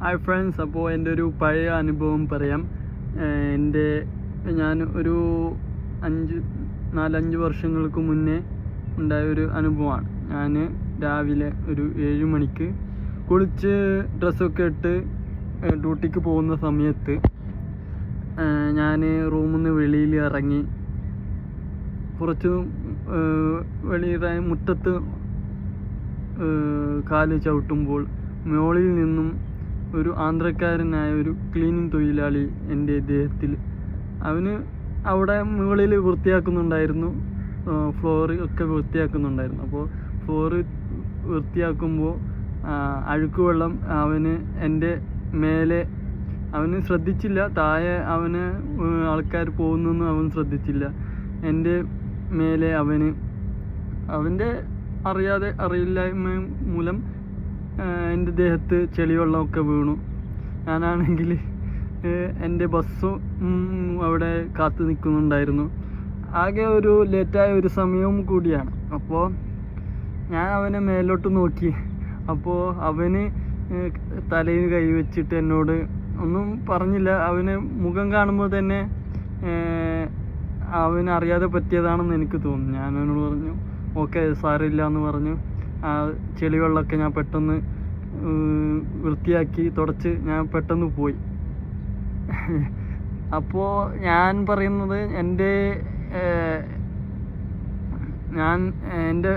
Hi friends അപ്പോൾ എന്റെ ഒരു പഴയ അനുഭവം പറയാം. എന്റെ ഞാൻ ഒരു അഞ്ച് നാലഞ്ച് വർഷങ്ങൾക്ക് മുന്നേ ഉണ്ടായ ഒരു അനുഭവമാണ്. ഞാൻ രാവിലെ ഒരു ഏഴ് മണിക്ക് കുളിച്ച് ഡ്രസ്സൊക്കെ ഇട്ട് ഡ്യൂട്ടിക്ക് പോകുന്ന സമയത്ത് ഞാൻ റൂമിൽ നിന്ന് വെളിയിൽ ഇറങ്ങി കുറച്ച് വെളിയുടെ മുറ്റത്ത് കാൽ ചവിട്ടുമ്പോൾ മുകളിൽ നിന്നും ഒരു ആന്ധ്രക്കാരനായ ഒരു ക്ലീനിങ് തൊഴിലാളി എന്റെ ദേഹത്തിൽ. അവന് അവിടെ മുകളിൽ വൃത്തിയാക്കുന്നുണ്ടായിരുന്നു. ഫ്ലോർ ഒക്കെ വൃത്തിയാക്കുന്നുണ്ടായിരുന്നു. അപ്പോൾ ഫ്ലോറ് വൃത്തിയാക്കുമ്പോൾ അഴുക്ക് വെള്ളം അവന് എന്റെ മേലെ അവന് ശ്രദ്ധിച്ചില്ല. താഴെ അവന് ആൾക്കാർ പോകുന്നൊന്നും അവൻ ശ്രദ്ധിച്ചില്ല. എന്റെ മേലെ അവന് അവന്റെ അറിയാതെ അറിയില്ലായ്മ മൂലം എന്റെ ദേഹത്ത് ചെളിവെള്ളമൊക്കെ വീണു. ഞാനാണെങ്കിൽ എന്റെ ബസ്സും അവിടെ കാത്തു നിൽക്കുന്നുണ്ടായിരുന്നു. ആകെ ഒരു ലേറ്റായ ഒരു സമയവും കൂടിയാണ്. അപ്പോൾ ഞാൻ അവനെ മേലോട്ട് നോക്കി. അപ്പോൾ അവന് തലയിൽ കൈവച്ചിട്ട് എന്നോട് ഒന്നും പറഞ്ഞില്ല. അവന് മുഖം കാണുമ്പോൾ തന്നെ അവനറിയാതെ പറ്റിയതാണെന്ന് എനിക്ക് തോന്നുന്നു. ഞാൻ അവനോട് പറഞ്ഞു ഓക്കെ സാരമില്ല എന്ന് പറഞ്ഞു. ആ ചെളിവെള്ളമൊക്കെ ഞാൻ പെട്ടെന്ന് വൃത്തിയാക്കി തുടച്ച് ഞാൻ പെട്ടെന്ന് പോയി. അപ്പോൾ ഞാൻ പറയുന്നത് എന്റെ ഞാൻ എന്റെ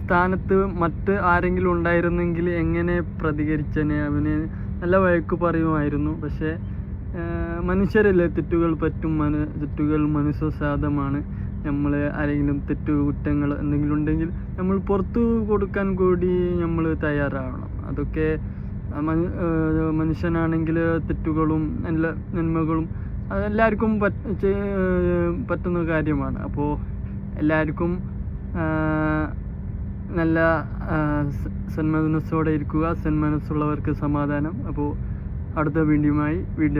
സ്ഥാനത്ത് മറ്റ് ആരെങ്കിലും ഉണ്ടായിരുന്നെങ്കിൽ എങ്ങനെ പ്രതികരിച്ചനെ? അവന് നല്ല വഴക്ക് പറയുമായിരുന്നു. പക്ഷേ മനുഷ്യരല്ലേ തെറ്റുകൾ പറ്റും? മന തെറ്റുകൾ മനുഷ്യസാധമാണ് നമ്മൾ ആരെങ്കിലും തെറ്റു കുറ്റങ്ങൾ എന്തെങ്കിലും ഉണ്ടെങ്കിൽ നമ്മൾ പുറത്തു കൊടുക്കാൻ കൂടി നമ്മൾ തയ്യാറാവണം. അതൊക്കെ മനുഷ്യനാണെങ്കിൽ തെറ്റുകളും നല്ല നന്മകളും അതെല്ലാവർക്കും പറ്റുന്ന കാര്യമാണ്. അപ്പോൾ എല്ലാവർക്കും നല്ല സന്മനസ്സോടെ ഇരിക്കുക സന്മനസ്സുള്ളവർക്ക് സമാധാനം. അപ്പോൾ അടുത്ത വീഡിയോയുമായി വീണ്ടും